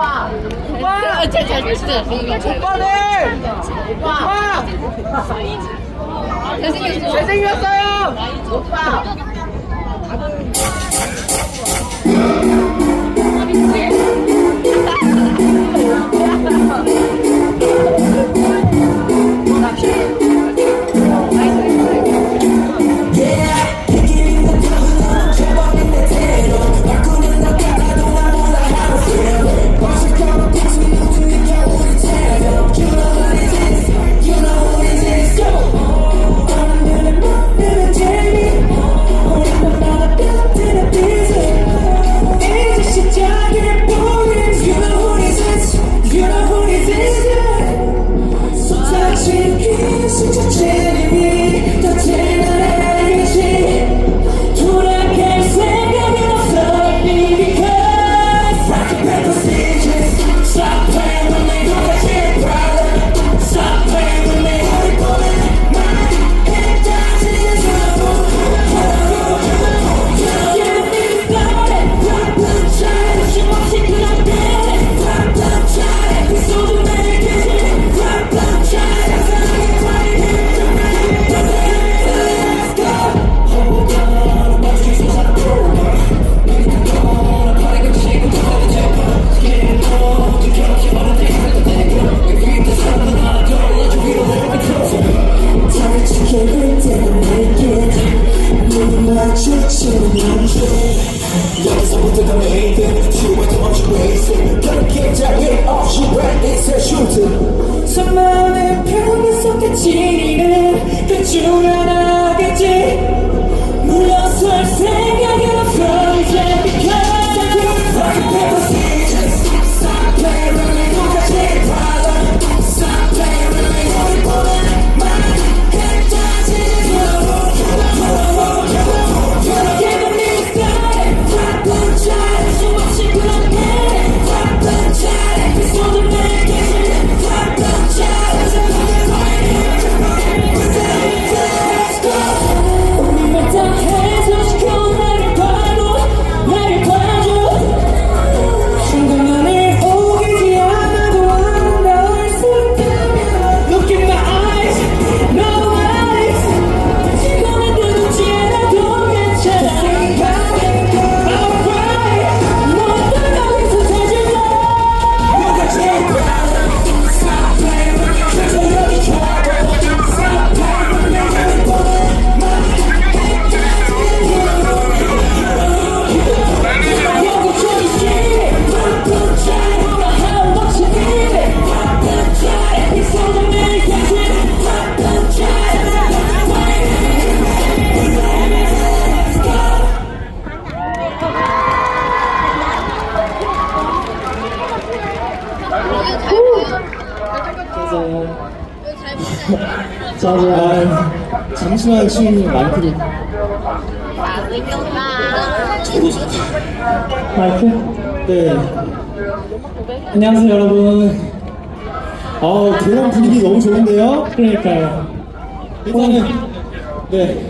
오빠. 오빠. 제, 제, 진짜. 오빠네. 오빠 잘생겼어요. 오빠. Чи Shake, 짜잔. 잠시만 쉬는 마이크를. 마이크? 네. 안녕하세요, 여러분. 어, 아, 그런 분위기 너무 좋은데요? 그러니까요. 일단은, 네.